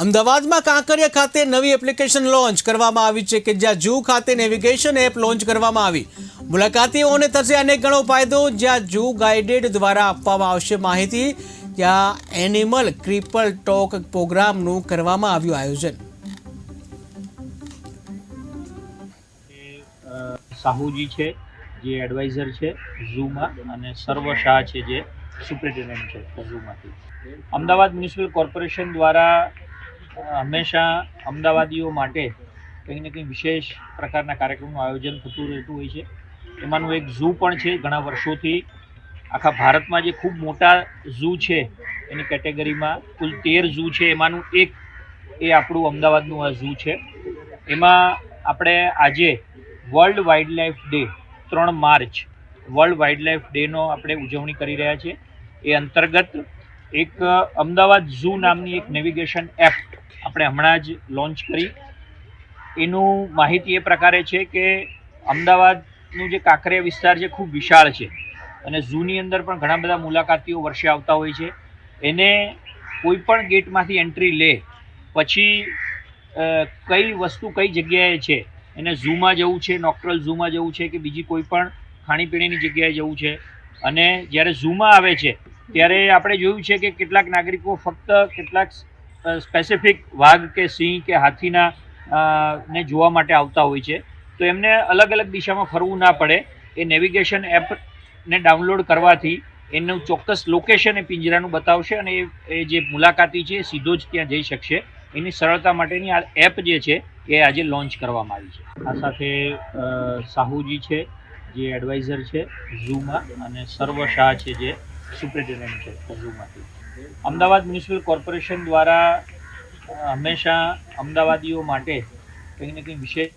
અમદાવાદમાં કાંકરિયા ખાતે નવી એપ્લિકેશન લોન્ચ કરવામાં આવી છે કે જ્યાં જૂ ખાતે નેવિગેશન એપ લોન્ચ કરવામાં આવી. મુલાકાતીઓને થશે અનેક ગણો ફાયદો, જ્યાં જૂ ગાઈડેડ દ્વારા આપવામાં આવશે માહિતી ત્યાં એનિમલ ક્રિપલ ટોક પ્રોગ્રામનું કરવામાં આવ્યું આયોજન. સાહુજી છે, જે એડવાઇઝર છે ઝૂમાં અને સર્વ શાહ છે જે સુપ્રિન્ટેન્ડન્ટ છે ઝૂમાંથી. અમદાવાદ મ્યુનિસિપલ કોર્પોરેશન દ્વારા હંમેશા અમદાવાદીઓ માટે કંઈક ને કંઈક વિશેષ પ્રકારના કાર્યક્રમનું આયોજન થતું રહેતું હોય છે. એમાંનું એક ઝૂ પણ છે ઘણા વર્ષોથી. આખા ભારતમાં જે ખૂબ મોટા ઝૂ છે, એની કેટેગરીમાં કુલ તેર ઝૂ છે. એમાંનું એક એ આપણું અમદાવાદનું આ ઝૂ છે. એમાં આપણે આજે વર્લ્ડ વાઇલ્ડ લાઈફ ડે ત્રણ માર્ચ, વર્લ્ડ વાઇલ્ડ લાઈફ ડેનો આપણે ઉજવણી કરી રહ્યા છીએ. એ અંતર્ગત એક અમદાવાદ ઝૂ નામની એક નેવિગેશન એપ આપણે હમણાં જ લોન્ચ કરી. એનું માહિતી એ પ્રકારે છે કે અમદાવાદનું જે કાંકરિયા વિસ્તાર છે, ખૂબ વિશાળ છે. અને ઝૂની અંદર પણ ઘણા બધા મુલાકાતીઓ વર્ષે આવતા હોય છે. એને કોઈ પણ ગેટમાંથી એન્ટ્રી લે, પછી કઈ વસ્તુ કઈ જગ્યાએ છે, એને ઝૂમાં જવું છે નોક્ટ્રલ ઝૂમાં જવું છે કે બીજી કોઈ પણ ખાણીપીણીની જગ્યાએ જવું છે. અને જ્યારે ઝૂમાં આવે છે ત્યારે આપણે જોયું છે કે કેટલાક નાગરિકો ફક્ત કેટલાક સ્પેસિફિક વાઘ કે સિંહ કે હાથીના ને જોવા માટે આવતા હોય છે. તો એમને અલગ અલગ દિશામાં ફરવું ના પડે. એ નેવિગેશન એપને ડાઉનલોડ કરવાથી એનું ચોક્કસ લોકેશન એ પિંજરાનું બતાવશે અને એ જે મુલાકાતી છે એ સીધો જ ત્યાં જઈ શકશે. એની સરળતા માટેની આ એપ જે છે એ આજે લોન્ચ કરવામાં આવી છે. આ સાથે સાહુજી છે, જે એડવાઇઝર છે, ઝૂમાં અને સર્વ શાહ છે જે સુપ્રિન્ટેન્ડન્ટ છે ઝૂમાંથી અમદાવાદ મ્યુનિસિપલ કોર્પોરેશન દ્વારા હંમેશા અમદાવાદીઓ માટે કંઈક ને કંઈક વિશેષ